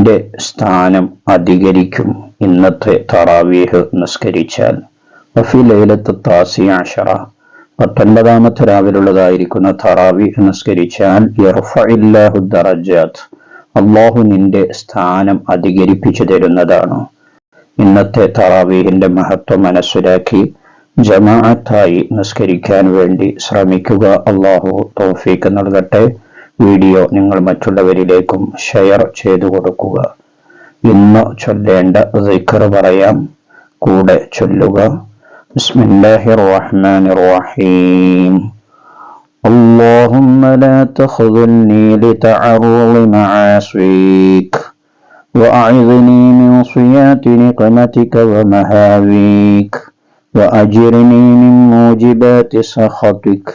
നിന്റെ സ്ഥാനം അധികരിക്കും. ഇന്നത്തെ തറാവീഹ് നിസ്കരിച്ചാൽ. വഫി ലൈലത്ത് താസി ആഷറ പത്തൊൻപതാമത്തെ രാവിലുള്ളതായിരിക്കുന്ന തറാവി നിസ്കരിച്ചാൽ ദറജാത്ത് അള്ളാഹു നിന്റെ സ്ഥാനം അധികരിപ്പിച്ചു തരുന്നതാണ്. ഇന്നത്തെ തറാവീഹിന്റെ മഹത്വം മനസ്സിലാക്കി ജമാഅത്തായി നിസ്കരിക്കാൻ വേണ്ടി ശ്രമിക്കുക. അള്ളാഹു തോഫീക്ക് നൽകട്ടെ. വീഡിയോ നിങ്ങൾ മറ്റുള്ളവരിലേക്കും ഷെയർ ചെയ്തു കൊടുക്കുക ഇന്ന് ചൊല്ലേണ്ട ദിക്കർ പറയാം കൂടെ ചൊല്ലുക ബിസ്മില്ലാഹിർ റഹ്മാനിർ റഹീം اللهم لا تخذلني لتعرض معاصيك وأعذني من صيات نقمتك ومهاويك وأجرني من موجبات سخطك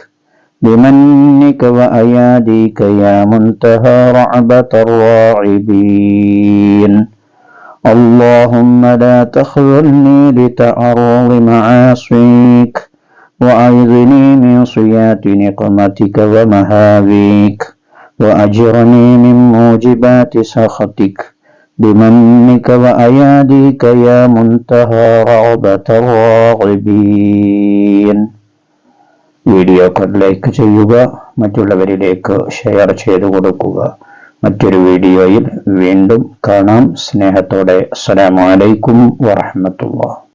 بمنك وأياديك يا منتهى رعبة الراعبين. اللهم لا تخذلني لتعرض معاصيك وأعذني من صيات نقمتك ومهابيك وأجرني من موجبات سخطك. بمنك وأياديك يا منتهى رغبة الراغبين. വീഡിയോകൾ ലൈക്ക് ചെയ്യുക മറ്റുള്ളവരിലേക്ക് ഷെയർ ചെയ്തു കൊടുക്കുക. മറ്റൊരു വീഡിയോയിൽ വീണ്ടും കാണാം. സ്നേഹത്തോടെ അസ്സലാമലൈക്കും വറഹമത്തുള്ള